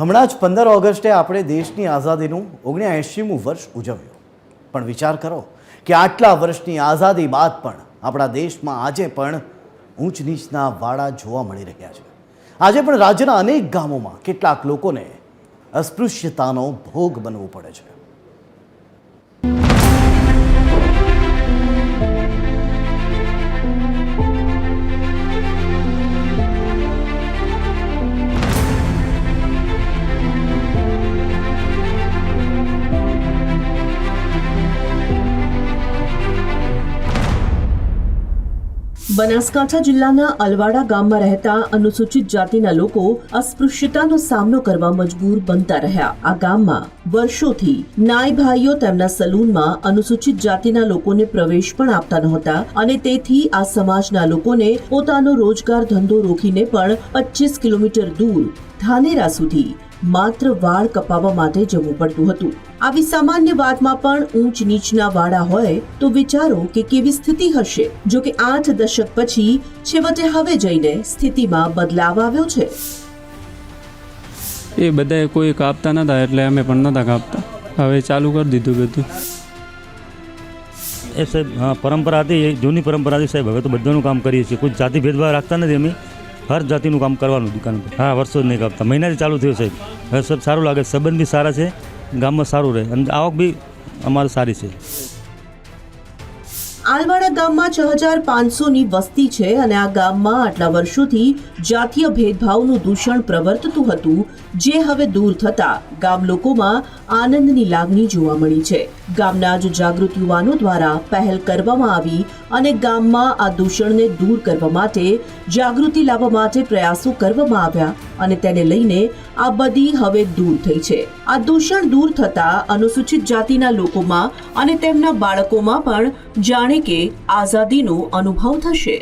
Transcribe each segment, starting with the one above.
હમણાં જ પંદર ઓગસ્ટે આપણે દેશની આઝાદીનું ઓગણ્યાએંશીમું વર્ષ ઉજવ્યું. પણ વિચાર કરો કે આટલા વર્ષની આઝાદી બાદ પણ આપણા દેશમાં આજે પણ ઊંચ નીચના વાડા જોવા મળી રહ્યા છે. આજે પણ રાજ્યના અનેક ગામોમાં કેટલાક લોકોને અસ્પૃશ્યતાનો ભોગ બનવું પડે છે. બનાસકાંઠા જિલ્લાના અલવાડા ગામમાં રહેતા અનુસૂચિત જાતિના લોકો અસ્પૃશ્યતાનો સામનો કરવા મજબૂર બનતા રહ્યા. આ ગામમાં વર્ષોથી નાય ભાઈઓ તેમના સલૂનમાં અનુસૂચિત જાતિના લોકોને પ્રવેશ પણ આપતા નહોતા અને તેથી આ સમાજના લોકોને પોતાનો રોજગાર ધંધો રોકીને પણ પચીસ કિલોમીટર દૂર ધાનેરા સુધી માત્ર વાળ કપાવવા માટે જવું પડતું હતું. આવી સામાન્ય વાતમાં પણ ઊંચ નીચના વાળા હોય તો વિચારો કે કેવી સ્થિતિ હશે. જો કે આઠ દશક પછી છેવટે હવે જઈને સ્થિતિમાં બદલાવ આવ્યો છે. એ બધાએ કોઈ કાપતા નતા એટલે અમે પણ નતા કાપતા. હવે ચાલુ કરી દીધું બધું. એ સાહેબ હા પરંપરા હતી એ જૂની પરંપરા હતી સાહેબ. હવે તો બધાનું કામ કરીએ છીએ. કોઈ જાતિ ભેદભાવ રાખતા નથી અમે. હર જાતિનું કામ કરવાનું દુકાન પર હા, વર્ષો જ નહીં કાપતા. મહિનાથી ચાલુ થયું સાહેબ હવે સબ સારું લાગે. સંબંધ બી સારા છે. ગામમાં સારું રહે. અને આવક બી અમારે સારી છે. આલવાડા ગામમાં છ હજાર પાંચસોની વસ્તી છે અને આ ગામમાં આટલા વર્ષોથી જાતીય ભેદભાવનું દૂષણ પ્રવર્તતું હતું, જે હવે દૂર થતા ગામ લોકોમાં આનંદની લાગણી જોવા મળી છે. ગામના જ જાગૃત યુવાનો દ્વારા પહેલ કરવામાં આવી અને ગામમાં આ દૂષણને દૂર કરવા માટે જાગૃતિ લાવવા માટે પ્રયાસો કરવામાં આવ્યા અને તેને લઈને આ બધી હવે દૂર થઈ છે. આ દૂષણ દૂર થતા અનુસૂચિત જાતિના લોકોમાં અને તેમના બાળકોમાં પણ જાણે કે આઝાદીનો અનુભવ થશે.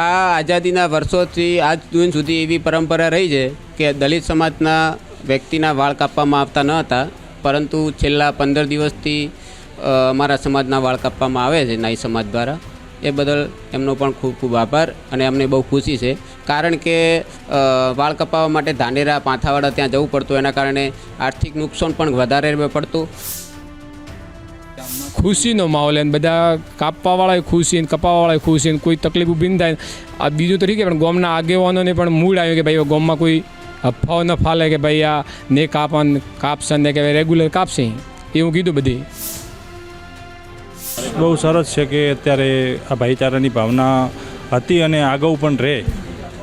આ આઝાદીના વર્ષોથી આજ દિન સુધી એવી પરંપરા રહી છે કે દલિત સમાજના વ્યક્તિના વાળ કાપવામાં આવતા ન હતા, પરંતુ છેલ્લા પંદર દિવસથી અમારા સમાજના વાળ કાપવામાં આવે છે નાઈ સમાજ દ્વારા. એ બદલ એમનો પણ ખૂબ ખૂબ આભાર અને અમને બહુ ખુશી છે. કારણ કે વાળ કપાવવા માટે ધાનેરા, પાંથાવાડા ત્યાં જવું પડતું, એના કારણે આર્થિક નુકસાન પણ વધારે પડતું. ખુશીનો માહોલ એમ બધા કાપવાવાળાએ ખુશી કપાવાવાળાએ ખુશી કોઈ તકલીફ ઊભી ન થાય આ બીજું તો ઠીક પણ ગામના આગેવાનોને પણ મૂળ આવ્યું કે ભાઈ ગામમાં કોઈ અફવાઓ ન ફાલે કે ભાઈ, આ ને કાપન, કાપશે ને કે રેગ્યુલર કાપશે. એવું કીધું બધી. બહુ સરસ છે કે અત્યારે આ ભાઈચારાની ભાવના હતી અને આગળ પણ રહે.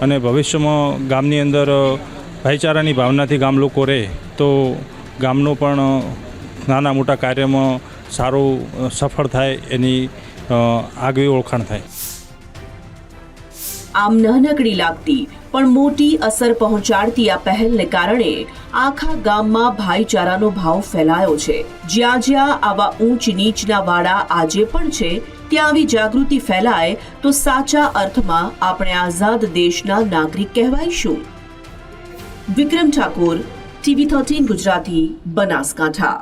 અને ભવિષ્યમાં ગામની અંદર ભાઈચારાની ભાવનાથી ગામ લોકો રહે. તો ગામનો પણ નાના મોટા કાર્યમાં સારું સફળ થાય, એની આગવી ઓળખાણ થાય. આમ નાનકડી લાગતી, પણ મોટી અસર પહોંચાડતી આ પહેલને કારણે આખા ગામમાં ભાઈચારાનો ભાવ ફેલાયો છે. જ્યાં જ્યાં આવા ઊંચ નીચના વાડા આજે પણ છે, ત્યાં આવી જાગૃતિ ફેલાય, તો સાચા અર્થમાં આપણે આઝાદ દેશના નાગરિક કહેવાઈશું. Vikram Thakor, TV thirteen Gujarati, Banaskantha.